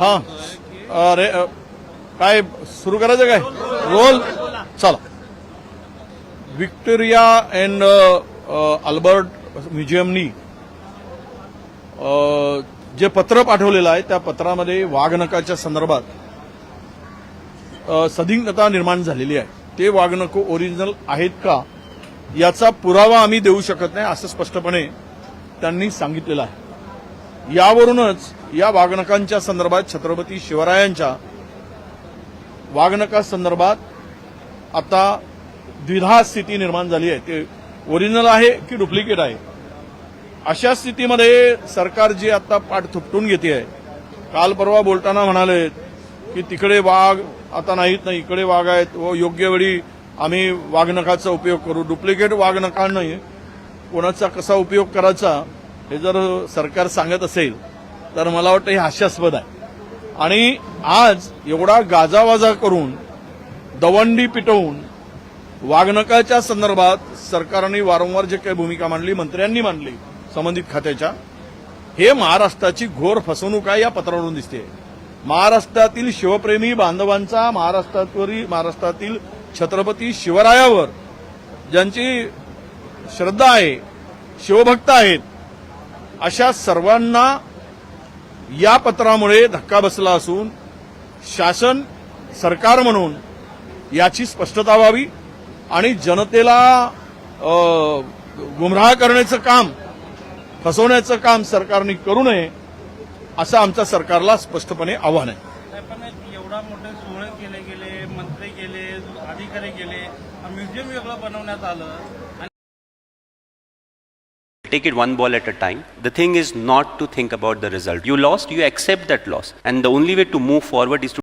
हा. अरे काय सुरू करायचं काय? रोल. चला. विक्टोरिया अँड अल्बर्ट म्युझियमनी जे पत्र पाठवलेलं आहे त्या पत्रामध्ये वाघनकाच्या संदर्भात सदिग्धता निर्माण झालेली आहे. ते वाघनक ओरिजिनल आहेत का? याचा पुरावा आम्ही देऊ शकत नाही असं स्पष्टपणे त्यांनी सांगितलेलं आहे. यावरूनच या वाघनकांच्या संदर्भात छत्रपती शिवरायांच्या वाघनका संदर्भात आता द्विधा स्थिती निर्माण झाली आहे. ते ओरिजिनल आहे की डुप्लिकेट आहे? अशा स्थितीमध्ये सरकार जी आता पाठ थुपटून घेते आहे काल परवा बोलताना म्हणाले की तिकडे वाघ आता नाहीत ना इकडे वाघ आहेत. व योग्य वेळी आम्ही वाघनकाचा उपयोग करू. डुप्लिकेट वाघनखाने कोणाचा कसा उपयोग करायचा? हे जर सरकार सांगत असेल तर मला वाटतं हे हास्यास्पद आहे. आणि आज एवढा गाजावाजा करून दवंडी पिटवून वाघनकाच्या संदर्भात सरकारने वारंवार जे काही भूमिका मांडली मंत्र्यांनी मांडली संबंधित खात्याच्या हे महाराष्ट्राची घोर फसवणूक आहे या पत्रावरून दिसते. महाराष्ट्रातील शिवप्रेमी बांधवांचा महाराष्ट्रावरील महाराष्ट्रातील छत्रपती शिवरायावर ज्यांची श्रद्धा आहे शिवभक्त आहेत अशा सर्वांना या पत्रामुळे धक्का बसला असून शासन सरकार म्हणून याची स्पष्टता व्हावी आणि जनतेला गुमराह करण्याचं काम फसवण्याचं काम सरकारने करू नये असं आमच्या सरकारला स्पष्टपणे आव्हान आहे. पण एवढा मोठे सोहळे केले गेले मंत्री गेले अधिकारी गेले म्युझियम वेगळं बनवण्यात आलं. Take it one ball at a time. The thing is not to think about the result. You lost, you accept that loss. And the only way to move forward is to